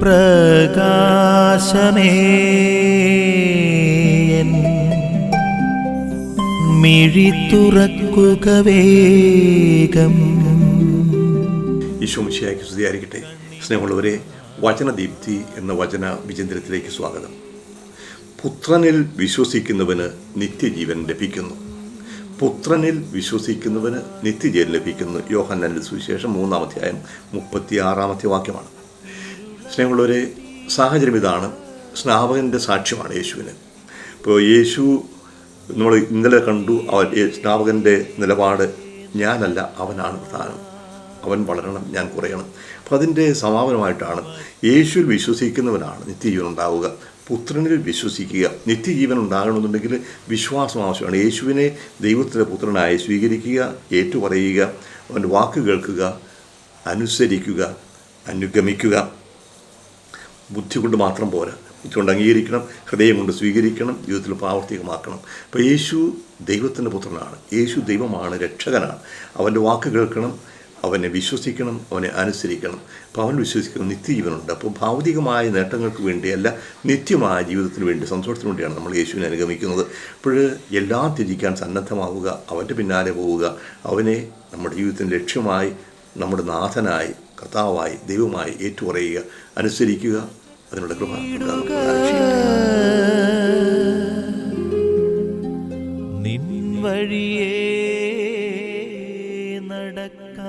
പ്രകാശമേ. മിഴി തുറക്കുക വേഗം. ഈശോമിശിയാക്കി സ്തുതിയായിരിക്കട്ടെ. സ്നേഹമുള്ളവരെ വചനദീപ്തി എന്ന വചന വിചിന്തനത്തിലേക്ക് സ്വാഗതം. പുത്രനിൽ വിശ്വസിക്കുന്നവന് നിത്യജീവൻ ലഭിക്കുന്നു. പുത്രനിൽ വിശ്വസിക്കുന്നവന് നിത്യജീവൻ ലഭിക്കുന്നു. യോഹന്നാന്റെ സുവിശേഷം മൂന്നാമധ്യായം മുപ്പത്തി ആറാമത്തെ വാക്യമാണ്. സ്നേഹമുള്ളവരെ സാഹചര്യം ഇതാണ്. സ്നാപകന്റെ സാക്ഷ്യമാണ് യേശുവിന്. ഇപ്പോൾ യേശു നമ്മൾ ഇന്നലെ കണ്ടു അവൻ സ്നാപകന്റെ നിലപാട് ഞാനല്ല അവനാണ് പ്രധാനം. അവൻ വളരണം ഞാൻ കുറയണം. അപ്പോൾ അതിന്റെ സമാപനമായിട്ടാണ് യേശുവിൽ വിശ്വസിക്കുന്നവനാണ് നിത്യജീവൻ ഉണ്ടാവുക. പുത്രനിൽ വിശ്വസിക്കുക. നിത്യജീവൻ ഉണ്ടാകണമെന്നുണ്ടെങ്കിൽ വിശ്വാസം ആവശ്യമാണ്. യേശുവിനെ ദൈവത്തിന്റെ പുത്രനായി സ്വീകരിക്കുക ഏറ്റുപറയുക അവന്റെ വാക്ക് കേൾക്കുക അനുസരിക്കുക അനുഗമിക്കുക. ബുദ്ധി കൊണ്ട് മാത്രം പോരാ. കൊണ്ട് അംഗീകരിക്കണം ഹൃദയം കൊണ്ട് സ്വീകരിക്കണം ജീവിതത്തിൽ പ്രാവർത്തികമാക്കണം. അപ്പോൾ യേശു ദൈവത്തിന്റെ പുത്രനാണ്. യേശു ദൈവമാണ് രക്ഷകനാണ്. അവന്റെ വാക്ക് കേൾക്കണം അവനെ വിശ്വസിക്കണം അവനെ അനുസരിക്കണം. അപ്പോൾ അവൻ വിശ്വസിക്കുന്ന നിത്യജീവനുണ്ട്. അപ്പോൾ ഭൗതികമായ നേട്ടങ്ങൾക്ക് വേണ്ടിയല്ല നിത്യമായ ജീവിതത്തിന് വേണ്ടി സന്തോഷത്തിന് വേണ്ടിയാണ് നമ്മൾ യേശുവിനെ അനുഗമിക്കുന്നത്. അപ്പോൾ എല്ലാം ത്യജിക്കാൻ സന്നദ്ധമാവുക അവന്റെ പിന്നാലെ പോവുക അവനെ നമ്മുടെ ജീവിതത്തിന്റെ ലക്ഷ്യമായി നമ്മുടെ നാഥനായി കർത്താവായി ദൈവമായി ഏറ്റുപറയുക അനുസരിക്കുക. അതിനുള്ള കൃപ നിൻ വഴിയേ